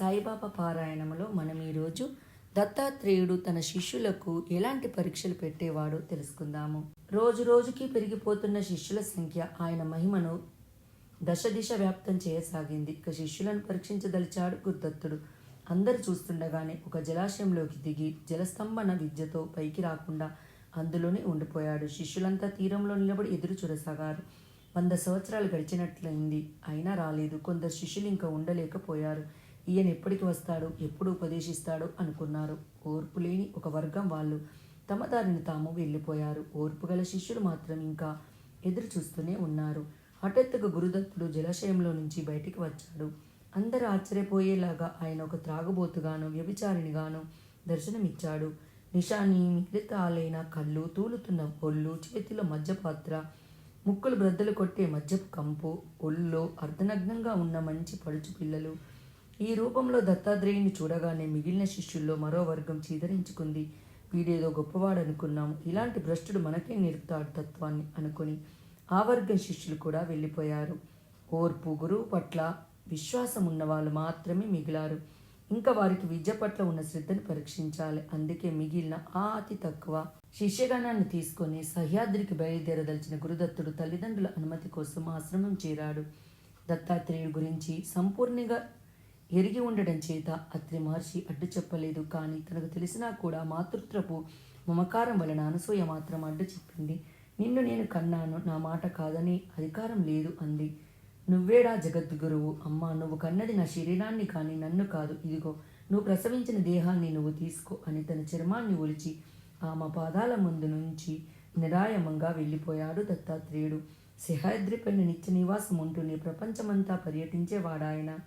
సాయిబాబా పారాయణంలో మనం ఈరోజు దత్తాత్రేయుడు తన శిష్యులకు ఎలాంటి పరీక్షలు పెట్టేవాడో తెలుసుకుందాము. రోజు రోజుకి పెరిగిపోతున్న శిష్యుల సంఖ్య ఆయన మహిమను దశ దిశ వ్యాప్తం చేయసాగింది. ఇక శిష్యులను పరీక్షించదలిచాడు గురుదత్తుడు. అందరు చూస్తుండగానే ఒక జలాశయంలోకి దిగి జలస్తంభన విద్యతో పైకి రాకుండా అందులోనే ఉండిపోయాడు. శిష్యులంతా తీరంలో నిలబడి ఎదురు చూడసాగారు. వంద సంవత్సరాలు గడిచినట్లయింది. అయినా రాలేదు. కొందరు శిష్యులు ఇంకా ఉండలేకపోయారు. ఈయన ఎప్పటికి వస్తాడు? ఎప్పుడు ఉపదేశిస్తాడు? అనుకున్నారు. ఓర్పు లేని ఒక వర్గం వాళ్ళు తమ దారిని తాము వెళ్ళిపోయారు. ఓర్పు గల శిష్యులు మాత్రం ఇంకా ఎదురు చూస్తూనే ఉన్నారు. హఠాత్తుగా గురుదత్తుడు జలాశయంలో నుంచి బయటికి వచ్చాడు. అందరూ ఆశ్చర్యపోయేలాగా ఆయన ఒక త్రాగుబోతుగాను వ్యభిచారిణిగాను దర్శనమిచ్చాడు. నిషాని మిగతాలైన కళ్ళు తూలుతున్న ఒళ్ళు చేతిలో మద్యపాత్ర ముక్కులు బ్రద్దలు కొట్టే మద్యపు కంపు ఒళ్ళో అర్ధనగ్నంగా ఉన్న మంచి పడుచు పిల్లలు ఈ రూపంలో దత్తాత్రేయుని చూడగానే మిగిలిన శిష్యుల్లో మరో వర్గం చీదరించుకుంది. వీడేదో గొప్పవాడు అనుకున్నాం ఇలాంటి భ్రష్టుడు మనకే నేర్పుతాడు తత్వాన్ని అనుకుని ఆ వర్గం శిష్యులు కూడా వెళ్ళిపోయారు. ఓర్పు గురువు పట్ల విశ్వాసం ఉన్న వాళ్ళు మాత్రమే మిగిలారు. ఇంకా వారికి విద్య పట్ల ఉన్న శ్రద్ధను పరీక్షించాలి. అందుకే మిగిలిన ఆ అతి తక్కువ శిష్యగణాన్ని తీసుకొని సహ్యాద్రికి బయలుదేరదలిచిన గురుదత్తుడు తల్లిదండ్రుల అనుమతి కోసం ఆశ్రమం చేరాడు. దత్తాత్రేయుడు గురించి సంపూర్ణంగా ఎరిగి ఉండడం చేత అత్రి మహర్షి అడ్డు చెప్పలేదు. కానీ తనకు తెలిసినా కూడా మాతృత్వపు మమకారం వలన అనసూయ మాత్రం అడ్డు చెప్పింది. నిన్ను నేను కన్నాను నా మాట కాదని అధికారం లేదు అంది. నువ్వేడా జగద్గురువు? అమ్మా నువ్వు కన్నది నా శరీరాన్ని కానీ నన్ను కాదు. ఇదిగో నువ్వు ప్రసవించిన దేహాన్ని నువ్వు తీసుకో అని తన చర్మాన్ని ఒలిచి ఆమె పాదాల ముందు నుంచి నిరాయమంగా వెళ్ళిపోయాడు దత్తాత్రేయుడు. శిహాద్రిపైన నిత్య నివాసం ఉంటూనే ప్రపంచమంతా పర్యటించేవాడాయన.